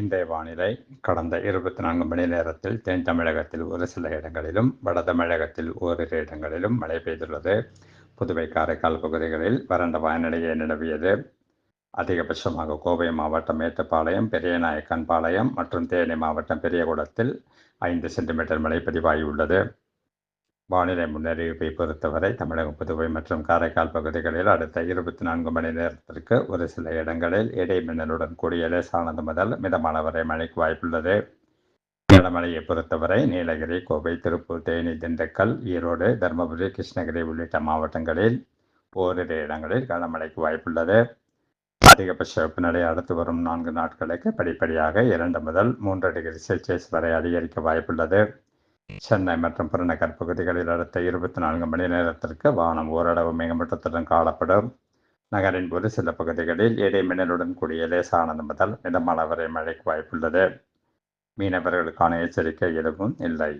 இன்றைய வானிலை கடந்த இருபத்தி நான்கு மணி நேரத்தில் தென் தமிழகத்தில் ஒரு சில இடங்களிலும் வட தமிழகத்தில் ஓரிரு இடங்களிலும் மழை பெய்துள்ளது. புதுவை காரைக்கால் பகுதிகளில் வறண்ட வானிலையை நிலவியது. அதிகபட்சமாக கோவை மாவட்டம் மேட்டுப்பாளையம் பெரியநாயக்கன்பாளையம் மற்றும் தேனி மாவட்டம் பெரியகுளத்தில் ஐந்து சென்டிமீட்டர் மழை பதிவாகியுள்ளது. வானிலை முன்னறிவிப்பை பொறுத்தவரை தமிழகம் புதுவை மற்றும் காரைக்கால் பகுதிகளில் அடுத்த இருபத்தி நான்கு மணி நேரத்திற்கு ஒரு சில இடங்களில் இடைமின்னலுடன் கூடிய லேசானது முதல் மிதமான வரை மழைக்கு வாய்ப்புள்ளது. கனமழையை பொறுத்தவரை நீலகிரி கோவை திருப்பூர் தேனி திண்டுக்கல் ஈரோடு தருமபுரி கிருஷ்ணகிரி உள்ளிட்ட மாவட்டங்களில் ஓரிரு இடங்களில் கனமழைக்கு வாய்ப்புள்ளது. அதிகபட்ச வெப்பநிலை அடுத்து வரும் நான்கு நாட்களுக்கு படிப்படியாக இரண்டு முதல் மூன்று டிகிரி செல்சியஸ் வரை அதிகரிக்க வாய்ப்புள்ளது. சென்னை மற்றும் புறநகர் பகுதிகளில் அடுத்த இருபத்தி நான்கு மணி நேரத்திற்கு வானம் ஓரளவு மேகமூட்டத்துடன் காணப்படும். நகரின் ஒரு சில பகுதிகளில் இடைமின்னலுடன் கூடிய லேசானது முதல் மிதமான வரை மழைக்கு வாய்ப்புள்ளது. மீனவர்களுக்கான எச்சரிக்கை எதுவும் இல்லை.